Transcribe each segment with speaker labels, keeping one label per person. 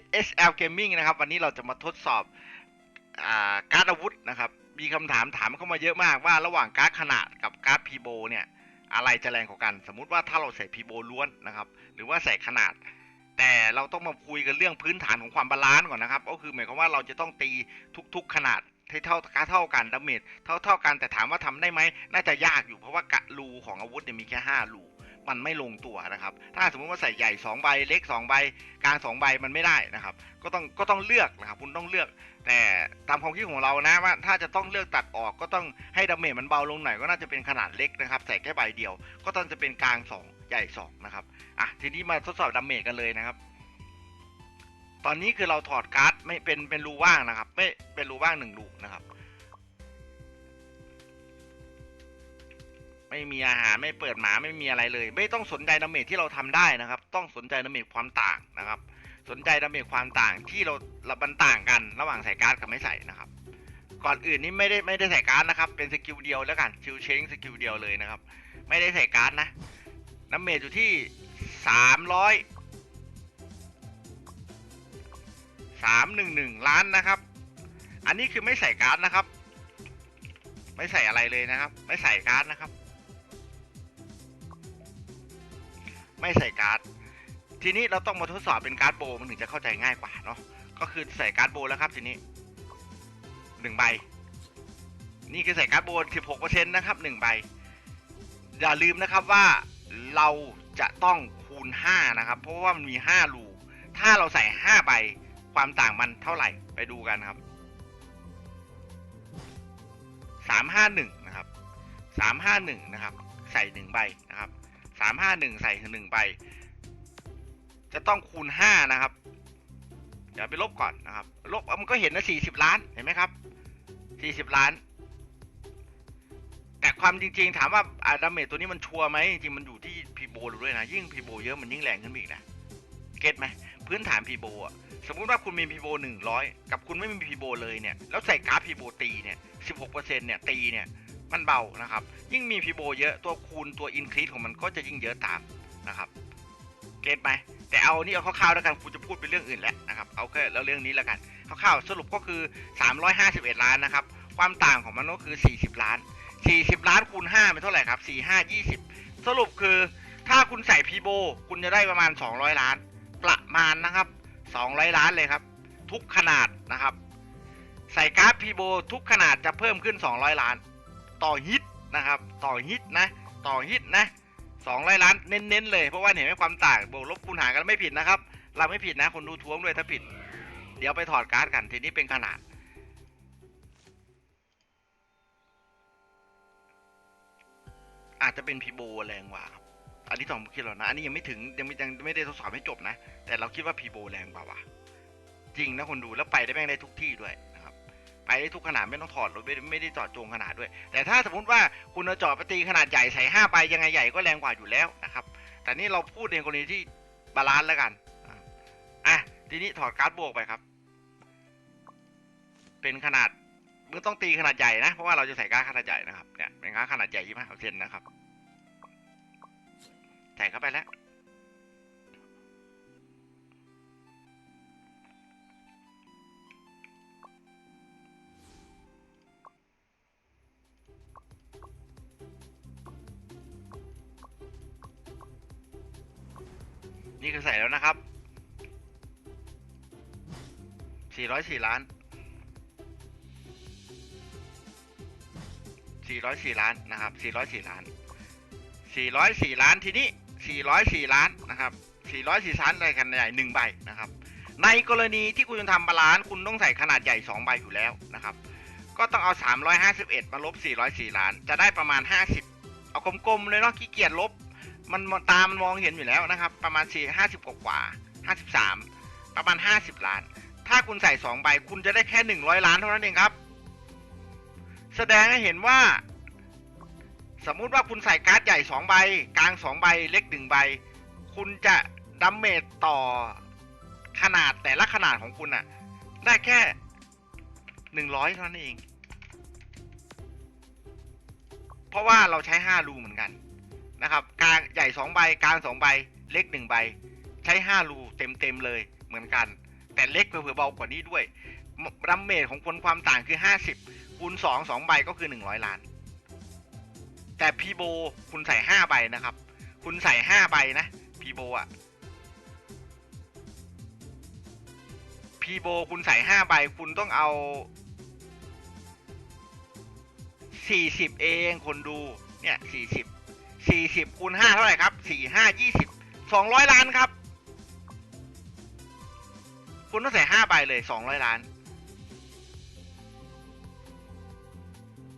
Speaker 1: SSL Gaming นะครับ วันนี้เราจะมาทดสอบอาการ์ดอาวุธนะครับ มีคำถามถามเข้ามาเยอะมากว่าระหว่างการ์ดขนาดกับการ์ดพีโบเนี่ย อะไรจะแรงกว่ากัน สมมุติว่าถ้าเราใส่พีโบล้วนนะครับ หรือว่าใส่ขนาด แต่เราต้องมาคุยกันเรื่องพื้นฐานของความบาลานซ์ก่อนนะครับ ก็คือหมายความว่าเราจะต้องตีทุก ๆ ขนาดให้เท่าเท่ากันดาเมจเท่าเท่ากันแต่ถามว่าทำได้ไหมน่าจะยากอยู่เพราะว่ากะรูของอาวุธเนี่ยมีแค่ห้ารู มันไม่ลงตัวนะครับ ถ้าสมมติว่าใส่ใหญ่2ใบเล็ก2ใบกลาง2ใบมันไม่ได้นะครับ ก็ต้องก็ต้องเลือกนะครับคุณต้องเลือก แต่ตามความคิดของเรานะว่าถ้าจะต้องเลือกตัดออกก็ต้องให้ดาเมจมันเบาลงหน่อยก็น่าจะเป็นขนาดเล็กนะครับใส่แค่ใบเดียว ก็ต้องจะเป็นกลาง 2 ใหญ่2นะครับอะทีนี้มาทดสอบดาเมจกันเลยนะครับตอนนี้คือเราถอดการ์ดไม่เป็นเป็นรูว่างนะครับ ไม่เป็นรูว่างหนึ่งรูนะครับ ไม่มีอาหารไม่เปิดหมาไม่มีอะไรเลย ไม่ต้องสนใจดาเมจที่เราทำได้นะครับ ต้องสนใจดาเมจความต่างนะครับ สนใจดาเมจความต่างที่เราเราบันต่างกันระหว่างใส่การ์ดกับไม่ใส่นะครับ ก่อนอื่นนี่ไม่ได้ไม่ได้ใส่การ์ดนะครับ เป็นสกิลเดียวแล้วกันชิวเชงสกิลเดียวเลยนะครับ ไม่ได้ใส่การ์ดนะดาเมจอยู่ที่สามร้อยสามหนึ่งหนึ่งล้านนะครับ อันนี้คือไม่ใส่การ์ดนะครับ ไม่ใส่อะไรเลยนะครับ ไม่ใส่การ์ดนะครับ ไม่ใส่การ์ด ทีนี้เราต้องมาทดสอบเป็นการ์ดโบว์มันถึงจะเข้าใจง่ายกว่าเนาะก็คือใส่การ์ดโบว์แล้วครับทีนี้หนึ่งใบ นี่คือใส่การ์ดโบว์สิบหกเปอร์เซ็นต์นะครับหนึ่งใบ อย่าลืมนะครับว่าเราจะต้องคูณห้านะครับ เพราะว่ามันมีห้ารูถ้าเราใส่ห้าใบความต่างมันเท่าไหร่ไปดูกันครับสามห้าหนึ่งนะครับสามห้าหนึ่งนะครับ ใส่หนึ่งใบนะครับ สามห้าหนึ่งใส่หนึ่งใบจะต้องคูณห้านะครับ เดี๋ยวไปลบก่อนนะครับ ลบมันก็เห็นนะสี่สิบล้านเห็นไหมครับสี่สิบล้าน แต่ความจริงๆ ถามว่าอาดาเมจตัวนี้มันชัวร์ไหมจริงมันอยู่ที่พีโบด้วยนะ ยิ่งพีโบเยอะมันยิ่งแรงขึ้นไปอีกนะ เก็ตไหมพื้นฐานพีโบอะสมมุติว่าคุณมีพีโบหนึ่งร้อยกับคุณไม่มีพีโบเลยเนี่ย แล้วใส่กราฟพีโบตีเนี่ยสิบหกเปอร์เซ็นต์เนี่ยตีเนี่ย มันเบานะครับ ยิ่งมีพีโบเยอะตัวคูณตัวอินครีสของมันก็จะยิ่งเยอะตามนะครับเก็ตไหมแต่เอานี่เอาคร่าวๆแล้วกันคุณจะพูดเป็นเรื่องอื่นแล้วนะครับเอาแค่แล้วเรื่องนี้แล้วกันคร่าวๆสรุปก็คือ 351 ล้านนะครับความต่างของมันก็คือ 40 ล้าน 40 ล้านคูณ5เป็นเท่าไหร่ครับ 4 5 20 สรุปคือถ้าคุณใส่พีโบคุณจะได้ประมาณ 200 ล้าน ประมาณนะครับ 200 ล้านเลยครับ ทุกขนาดนะครับ ใส่การ์ดพีโบทุกขนาดจะเพิ่มขึ้น 200 ล้าน ต่อฮิตนะครับ ต่อฮิตนะ ต่อฮิตนะ200ล้านเน้นๆเลยเพราะว่าเห็นไหมความต่างบวกลบคูณหารกันไม่ผิดนะครับ เราไม่ผิดนะคนดูท้วงด้วยถ้าผิด เดี๋ยวไปถอดการ์ดกันทีนี้เป็นขนาด อาจจะเป็นพีโบแรงกว่าครับอันนี้สองคิดแล้วนะ อันนี้ยังไม่ถึงยังไม่ยังไม่ได้ทดสอบให้จบนะ แต่เราคิดว่าพีโบแรงกว่าว่ะจริงนะคนดูแล้วไปได้แม่งได้ทุกที่ด้วย ไปได้ทุกขนาดไม่ต้องถอดรถไม่ได้ไม่ได้จอดจงขนาดด้วย แต่ถ้าสมมติว่าคุณเอาจอดไปตีขนาดใหญ่ใส่ห้าใบยังไงใหญ่ก็แรงกว่าอยู่แล้วนะครับ แต่นี่เราพูดในกรณีที่บาลานซ์แล้วกันอะทีนี้ถอดการ์ดบวกไปครับ เป็นขนาดเมึงต้องตีขนาดใหญ่นะ เพราะว่าเราจะใส่การ์ดขนาดใหญ่นะครับเนี่ยเป็นการ์ดขนาดใหญ่ยี่สิบห้าเปอร์เซ็นต์นะครับใส่เข้าไปแล้ว นี่คือใส่แล้วนะครับ 404 ล้าน 404 ล้านนะครับ 404 ล้าน 404 ล้านทีนี้ 404 ล้านนะครับ 404ล้านในขนาดใหญ่1ใบนะครับ ในกรณีที่คุณจะทำบาลานซ์คุณต้องใส่ขนาดใหญ่2ใบอยู่แล้วนะครับ ก็ต้องเอา 351 มาลบ 404 ล้าน จะได้ประมาณ 50 เอากลมๆเลยเนาะขี้เกียจลบ มันตามันมองเห็นอยู่แล้วนะครับ ประมาณสี่ห้าสิบกว่าห้าสิบสามประมาณห้าสิบล้าน ถ้าคุณใส่สองใบคุณจะได้แค่หนึ่งร้อยล้านเท่านั้นเองครับ แสดงให้เห็นว่า สมมุติว่าคุณใส่การ์ดใหญ่สองใบ กลางสองใบเล็กหนึ่งใบ คุณจะดัมเมจต่อขนาดแต่ละขนาดของคุณอะได้แค่หนึ่งร้อยเท่านั้นเอง เพราะว่าเราใช้ห้ารูเหมือนกัน นะครับกลางใหญ่สองใบกลางสองใบเล็กหนึ่งใบ ใช้ห้ารูเต็มเต็มๆเลยเหมือนกัน แต่เล็กเผื่อเบากว่านี้ด้วยดัมเมจของคนความต่างคือห้าสิบคูณสองสองใบก็คือหนึ่งร้อยล้าน แต่พีโบคุณใส่ห้าใบนะครับ คุณใส่ห้าใบนะพีโบอะพีโบคุณใส่ห้าใบ คุณต้องเอาสี่สิบเองคนดูเนี่ยสี่ สี่สิบคูณห้าเท่าไหร่ครับสี่ห้ายี่สิบสองร้อยล้านครับ คุณต้องใส่ห้าใบเลยสองร้อยล้าน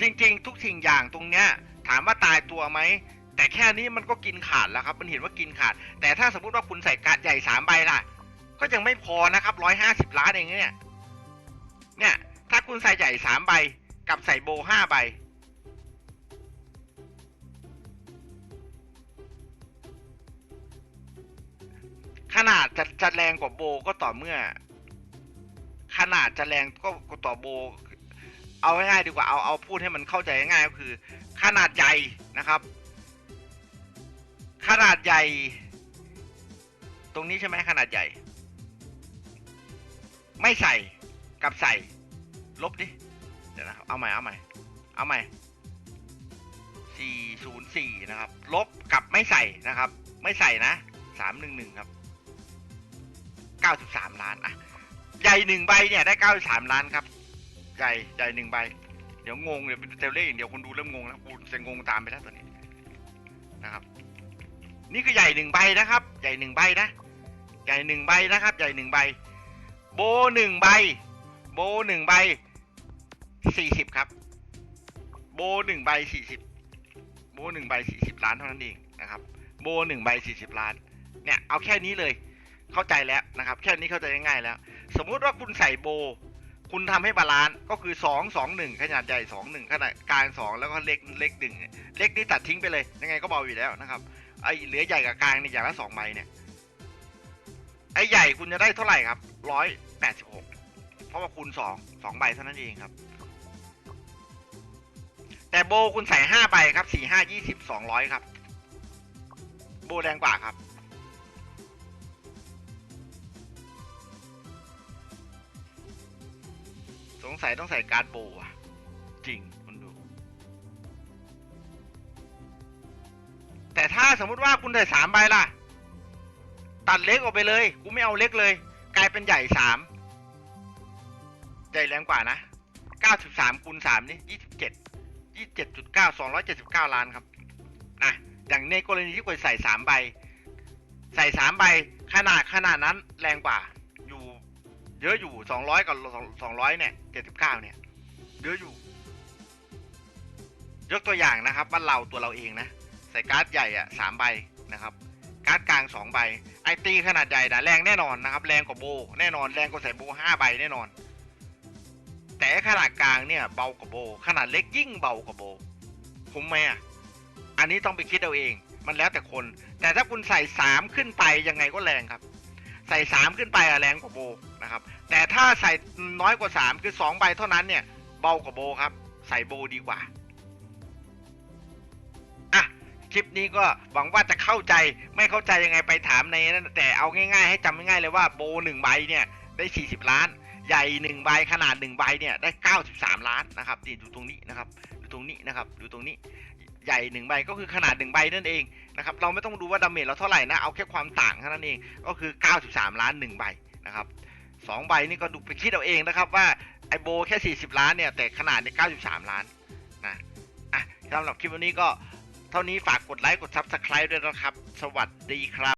Speaker 1: จริงๆ ทุกสิ่งอย่างตรงเนี้ย ถามว่าตายตัวไหม แต่แค่นี้มันก็กินขาดแล้วครับ มันเห็นว่ากินขาด แต่ถ้าสมมติว่าคุณใส่การ์ดใหญ่สามใบล่ะ ก็ยังไม่พอนะครับร้อยห้าสิบล้านเองเนี่ย เนี่ย ถ้าคุณใส่ใหญ่สามใบ กับใส่โบห้าใบ ขนาดจะจะแรงกว่าโบก็ต่อเมื่อ ขนาดจะแรงก็กต่อโบ เอาง่ายๆดีกว่าเอาเอาพูดให้มันเข้าใจง่ายก็คือ ขนาดใหญ่นะครับ ขนาดใหญ่ ตรงนี้ใช่ไหมขนาดใหญ่ ไม่ใส่กับใส่ ลบดิเดี๋ยวนะครับเอาใหม่เอาใหม่เอาใหม่สี่ศูนย์สี่นะครับ ลบกับไม่ใส่นะครับ ไม่ใส่นะสามหนึ่งหนึ่งครับ ก้าสิบสามล้านอะใหญ่หนึ่งใบเนี่ยได้เก้าสิบสามล้านครับ ใหญ่ใหญ่หนึ่งใบ เดี๋ยวงงเดี๋ยวเป็นเตลเลขอย่างเดียวคนดูเริ่มงงแล้วกูจะงงตามไปแล้วตอนนี้นะครับ นี่คือใหญ่หนึ่งใบนะครับ ใหญ่หนึ่งใบนะใหญ่หนึ่งใบนะครับ ใหญ่หนึ่งใบ โบหนึ่งใบ โบหนึ่งใบสี่สิบครับ โบหนึ่งใบสี่สิบโบหนึ่งใบสี่สิบล้านเท่านั้นเองนะครับ โบหนึ่งใบสี่สิบล้าน เนี่ยเอาแค่นี้เลย เข้าใจแล้วนะครับ แค่นี้เข้าใจง่ายๆแล้ว สมมุติว่าคุณใส่โบ คุณทำให้บาลานซ์ก็คือสองสองหนึ่งขนาดใหญ่สองหนึ่งขนาดกลางสองแล้วก็เล็กเล็กหนึ่งเล็กนี่ตัดทิ้งไปเลย ยังไงก็เบาอยู่แล้วนะครับไอ้เหลือใหญ่กับกลางเนี่ยอย่างละสองใบเนี่ยไอ้ใหญ่คุณจะได้เท่าไหร่ครับร้อยแปดสิบหกเพราะว่าคูณสองสองใบเท่านั้นเองครับ แต่โบคุณใส่ห้าใบครับสี่ห้ายี่สิบสองร้อยครับ โบแรงกว่าครับ งสัยต้องใส่การ์ดโบว์อะจริงคุณดู แต่ถ้าสมมุติว่าคุณใส่สามใบล่ะ ตัดเล็กออกไปเลย กูไม่เอาเล็กเลย กลายเป็นใหญ่สามใหญ่แรงกว่านะเก้าสิบสามคูณสามนี่ยี่สิบเจ็ดยี่สิบเจ็ดจุดเก้าสองร้อยเจ็ดสิบเก้าล้านครับนะอย่างในกรณีที่คุณใส่สามใบ ใส่สามใบขนาดขนาดนั้นแรงกว่าอยู่ เยอะอยู่สองร้อยกับสองร้อยเนี่ยเจ็ดสิบเก้าเนี่ย เยอะอยู่ ยกตัวอย่างนะครับว่านเราตัวเราเองนะ ใส่การ์ดใหญ่อะสามใบนะครับ การ์ดกลางสองใบ ไอตีขนาดใหญ่นะแรงแน่นอนนะครับ แรงกว่าโบ แน่นอนแรงกว่าใส่โบห้าใบแน่นอน แต่ขนาดกลางเนี่ยเบากว่าโบ ขนาดเล็กยิ่งเบากว่าโบคุ้มไหมอะอันนี้ต้องไปคิดเอาเอง มันแล้วแต่คน แต่ถ้าคุณใส่สามขึ้นไปยังไงก็แรงครับ ใส่สามขึ้นไปอะแรงกว่าโบนะครับ แต่ถ้าใส่น้อยกว่าสามคือสองใบเท่านั้นเนี่ยเบากว่าโบครับ ใส่โบดีกว่าอะคลิปนี้ก็หวังว่าจะเข้าใจไม่เข้าใจยังไงไปถามในนั้นแต่เอาง่ายๆ ให้จำง่ายๆเลยว่าโบหนึ่งใบเนี่ยได้สี่สิบล้าน ใหญ่หนึ่งใบขนาดหนึ่งใบเนี่ยได้เก้าสิบสามล้านนะครับนี่ดูตรงนี้นะครับดูตรงนี้นะครับดูตรงนี้ ใหญ่หนึ่งใบก็คือขนาดหนึ่งใบนั่นเองนะครับเราไม่ต้องดูว่าดาเมจเราเท่าไหร่นะเอาแค่ความต่างเท่านั้นเองก็คือ 93 ล้านหนึ่งใบนะครับสองใบนี่ก็ดูไปคิดเอาเองนะครับว่าไอโบแค่ 40 ล้านเนี่ยแต่ขนาดใน93 ล้านนะอะสำหรับคลิปวันนี้ก็เท่านี้ฝากกดไลค์กด Subscribe ด้วยนะครับ สวัสดีครับ